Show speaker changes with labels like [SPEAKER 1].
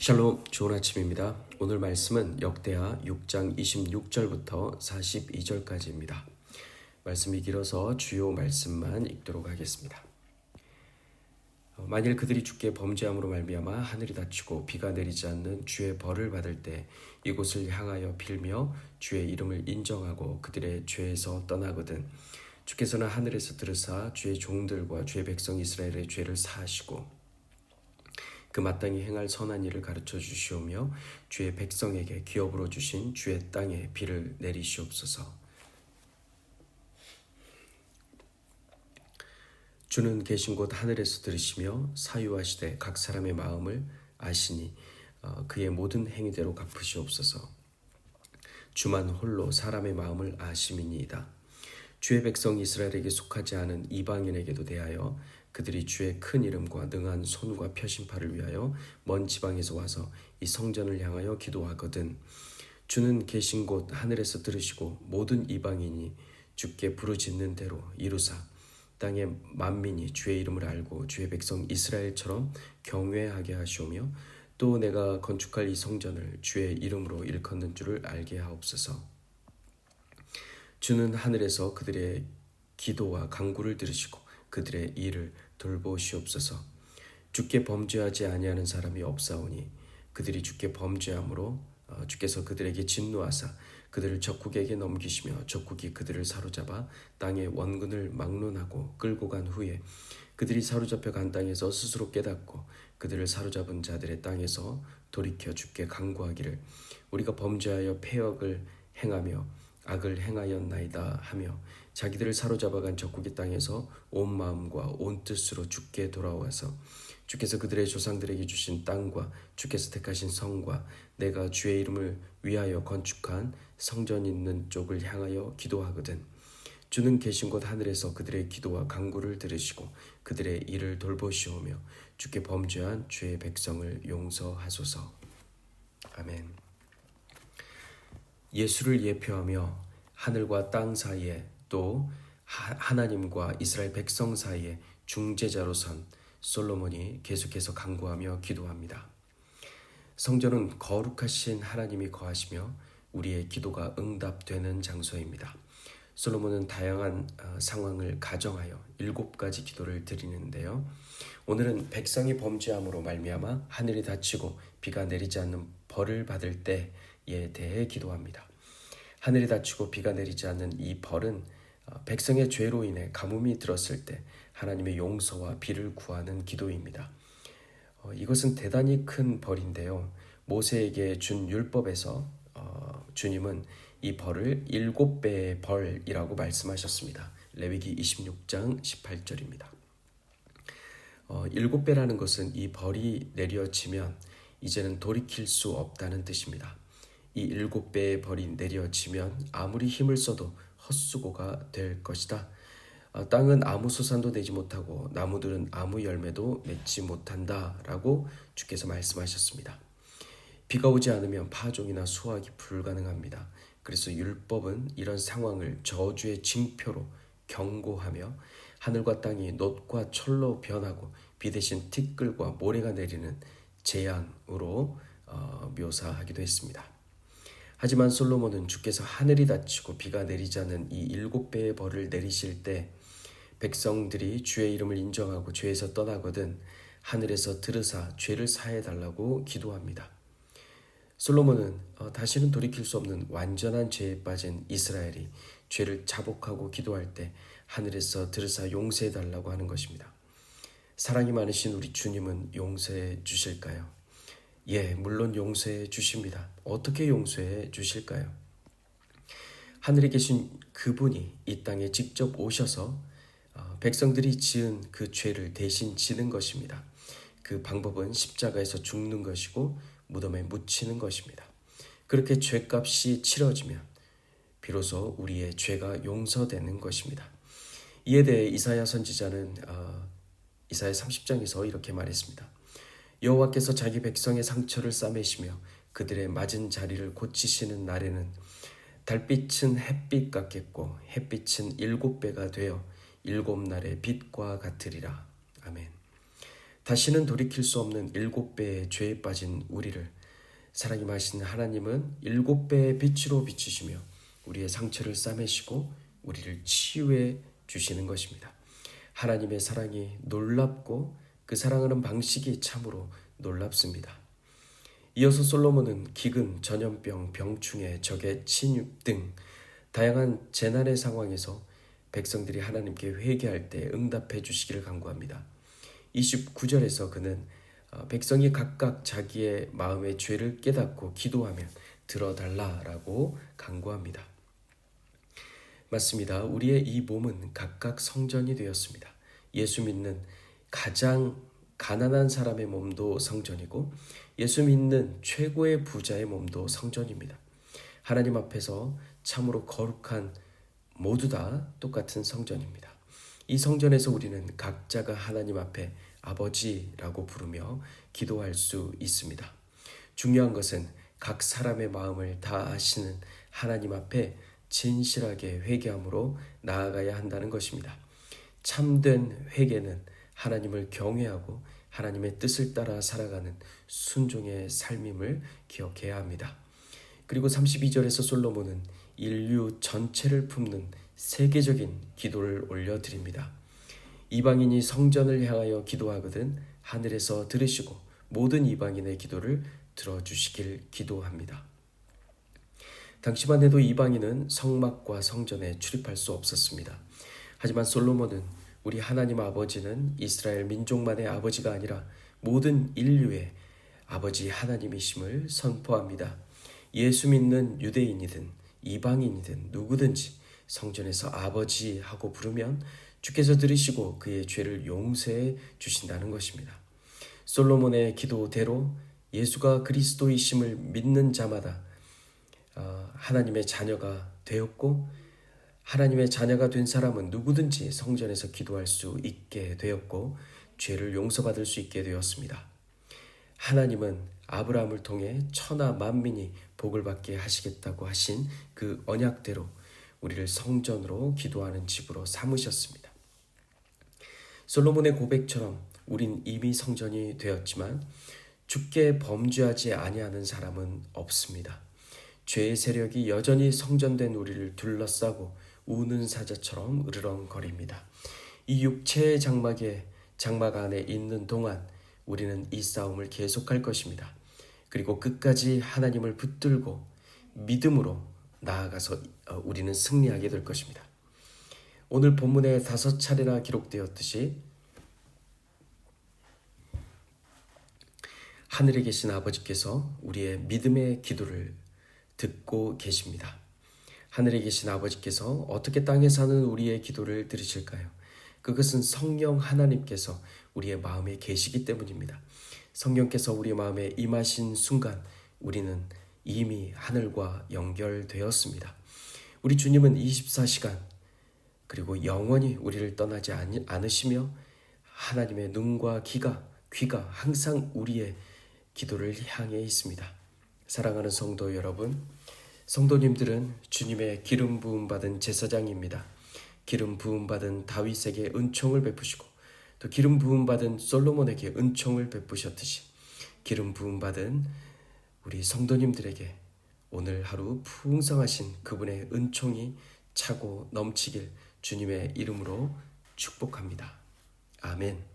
[SPEAKER 1] 샬롬 좋은 아침입니다. 오늘 말씀은 역대하 6장 26절부터 42절까지입니다. 말씀이 길어서 주요 말씀만 읽도록 하겠습니다. 어, 만일 그들이 주께 범죄함으로 말미암아 하늘이 닫히고 비가 내리지 않는 주의 벌을 받을 때 이곳을 향하여 빌며 주의 이름을 인정하고 그들의 죄에서 떠나거든 주께서는 하늘에서 들으사 주의 종들과 주의 백성 이스라엘의 죄를 사하시고 그 마땅히 행할 선한 일을 가르쳐 주시오며 주의 백성에게 기업으로 주신 주의 땅에 비를 내리시옵소서. 주는 계신 곳 하늘에서 들으시며 사유하시되 각 사람의 마음을 아시니 어, 그의 모든 행위대로 갚으시옵소서. 주만 홀로 사람의 마음을 아심이니이다. 주의 백성 이스라엘에게 속하지 않은 이방인에게도 대하여 그들이 주의 큰 이름과 능한 손과 표심파를 위하여 먼 지방에서 와서 이 성전을 향하여 기도하거든 주는 계신 곳 하늘에서 들으시고 모든 이방인이 주께 부르짖는 대로 이루사 땅의 만민이 주의 이름을 알고 주의 백성 이스라엘처럼 경외하게 하시오며 또 내가 건축할 이 성전을 주의 이름으로 일컫는 줄을 알게 하옵소서. 주는 하늘에서 그들의 기도와 강구를 들으시고 그들의 일을 돌보시옵소서. 주께 범죄하지 아니하는 사람이 없사오니 그들이 주께 범죄함으로 어, 주께서 그들에게 진노하사 그들을 적국에게 넘기시며 적국이 그들을 사로잡아 땅의 원근을 막론하고 끌고 간 후에 그들이 사로잡혀 간 땅에서 스스로 깨닫고 그들을 사로잡은 자들의 땅에서 돌이켜 주께 강구하기를 우리가 범죄하여 폐역을 행하며 악을 행하였나이다 하며 자기들을 사로잡아간 적국의 땅에서 온 마음과 온 뜻으로 주께 돌아와서 주께서 그들의 조상들에게 주신 땅과 주께서 택하신 성과 내가 주의 이름을 위하여 건축한 성전 있는 쪽을 향하여 기도하거든. 주는 계신 곳 하늘에서 그들의 기도와 강구를 들으시고 그들의 일을 돌보시오며 주께 범죄한 주의 백성을 용서하소서. 아멘. 예수를 예표하며 하늘과 땅 사이에 또 하나님과 이스라엘 백성 사이에 중재자로 선 솔로몬이 계속해서 강구하며 기도합니다. 성전은 거룩하신 하나님이 거하시며 우리의 기도가 응답되는 장소입니다. 솔로몬은 다양한 어, 상황을 가정하여 일곱 가지 기도를 드리는데요. 오늘은 백성이 범죄함으로 말미암아 하늘이 닫히고 비가 내리지 않는 벌을 받을 때에 대해 기도합니다. 하늘이 닫히고 비가 내리지 않는 이 벌은 어, 백성의 죄로 인해 가뭄이 들었을 때 하나님의 용서와 비를 구하는 기도입니다. 어, 이것은 대단히 큰 벌인데요. 모세에게 준 율법에서 어, 주님은 이 벌을 일곱 배의 벌이라고 말씀하셨습니다. 레위기 26장 18절입니다. 어, 일곱 배라는 것은 이 벌이 내려지면 이제는 돌이킬 수 없다는 뜻입니다. 이 일곱 배의 벌이 내려지면 아무리 힘을 써도 헛수고가 될 것이다. 어, 땅은 아무 소산도 내지 못하고 나무들은 아무 열매도 맺지 못한다라고 주께서 말씀하셨습니다. 비가 오지 않으면 파종이나 수확이 불가능합니다. 그래서 율법은 이런 상황을 저주의 징표로 경고하며 하늘과 땅이 놋과 철로 변하고 비 대신 티끌과 모래가 내리는 재앙으로 어, 묘사하기도 했습니다. 하지만 솔로몬은 주께서 하늘이 닫히고 비가 내리지 않는 이 일곱 배의 벌을 내리실 때 백성들이 주의 이름을 인정하고 죄에서 떠나거든 하늘에서 들으사 죄를 사해 달라고 기도합니다. 솔로몬은 어, 다시는 돌이킬 수 없는 완전한 죄에 빠진 이스라엘이 죄를 자복하고 기도할 때 하늘에서 들으사 용서해 달라고 하는 것입니다. 사랑이 많으신 우리 주님은 용서해 주실까요? 예, 물론 용서해 주십니다. 어떻게 용서해 주실까요? 하늘에 계신 그분이 이 땅에 직접 오셔서 어, 백성들이 지은 그 죄를 대신 지는 것입니다. 그 방법은 십자가에서 죽는 것이고 무덤에 묻히는 것입니다. 그렇게 죄값이 치러지면 비로소 우리의 죄가 용서되는 것입니다. 이에 대해 이사야 선지자는 어, 이사야 30장에서 이렇게 말했습니다. 여호와께서 자기 백성의 상처를 싸매시며 그들의 맞은 자리를 고치시는 날에는 달빛은 햇빛 같겠고 햇빛은 일곱 배가 되어 일곱 날의 빛과 같으리라. 아멘. 다시는 돌이킬 수 없는 일곱 배의 죄에 빠진 우리를 사랑이 마신 하나님은 일곱 배의 빛으로 비추시며 우리의 상처를 싸매시고 우리를 치유해 주시는 것입니다. 하나님의 사랑이 놀랍고 그 사랑하는 방식이 참으로 놀랍습니다. 이어서 솔로몬은 기근, 전염병, 병충해, 적의 침입 등 다양한 재난의 상황에서 백성들이 하나님께 회개할 때 응답해 주시기를 간구합니다. 29절에서 그는 어, 백성이 각각 자기의 마음의 죄를 깨닫고 기도하면 들어달라라고 간구합니다. 맞습니다. 우리의 이 몸은 각각 성전이 되었습니다. 예수 믿는 가장 가난한 사람의 몸도 성전이고 예수 믿는 최고의 부자의 몸도 성전입니다. 하나님 앞에서 참으로 거룩한 모두 다 똑같은 성전입니다. 이 성전에서 우리는 각자가 하나님 앞에 아버지라고 부르며 기도할 수 있습니다. 중요한 것은 각 사람의 마음을 다 아시는 하나님 앞에 진실하게 회개함으로 나아가야 한다는 것입니다. 참된 회개는 하나님을 경외하고 하나님의 뜻을 따라 살아가는 순종의 삶임을 기억해야 합니다. 그리고 32절에서 솔로몬은 인류 전체를 품는 세계적인 기도를 올려드립니다. 이방인이 성전을 향하여 기도하거든 하늘에서 들으시고 모든 이방인의 기도를 들어주시길 기도합니다. 당시만 해도 이방인은 성막과 성전에 출입할 수 없었습니다. 하지만 솔로몬은 우리 하나님 아버지는 이스라엘 민족만의 아버지가 아니라 모든 인류의 아버지 하나님이심을 선포합니다. 예수 믿는 유대인이든 이방인이든 누구든지 성전에서 아버지 하고 부르면 주께서 들으시고 그의 죄를 용서해 주신다는 것입니다. 솔로몬의 기도대로 예수가 그리스도이심을 믿는 자마다 어, 하나님의 자녀가 되었고 하나님의 자녀가 된 사람은 누구든지 성전에서 기도할 수 있게 되었고 죄를 용서받을 수 있게 되었습니다. 하나님은 아브라함을 통해 천하 만민이 복을 받게 하시겠다고 하신 그 언약대로 우리를 성전으로 기도하는 집으로 삼으셨습니다. 솔로몬의 고백처럼 우린 이미 성전이 되었지만 죽게 범죄하지 아니하는 사람은 없습니다. 죄의 세력이 여전히 성전된 우리를 둘러싸고 우는 사자처럼 으르렁거립니다. 이 육체의 장막에 장막 안에 있는 동안 우리는 이 싸움을 계속할 것입니다. 그리고 끝까지 하나님을 붙들고 믿음으로 나아가서 어, 우리는 승리하게 될 것입니다. 오늘 본문에 다섯 차례나 기록되었듯이 하늘에 계신 아버지께서 우리의 믿음의 기도를 듣고 계십니다. 하늘에 계신 아버지께서 어떻게 땅에 사는 우리의 기도를 들으실까요? 그것은 성령 하나님께서 우리의 마음에 계시기 때문입니다. 성령께서 우리 마음에 임하신 순간 우리는 이미 하늘과 연결되었습니다. 우리 주님은 24시간 그리고 영원히 우리를 떠나지 않으시며 하나님의 눈과 귀가 귀가 항상 우리의 기도를 향해 있습니다. 사랑하는 성도 여러분, 성도님들은 주님의 기름 부음 받은 제사장입니다. 기름 부음 받은 다윗에게 은총을 베푸시고 또 기름 부음 받은 솔로몬에게 은총을 베푸셨듯이 기름 부음 받은 우리 성도님들에게 오늘 하루 풍성하신 그분의 은총이 차고 넘치길 주님의 이름으로 축복합니다. 아멘.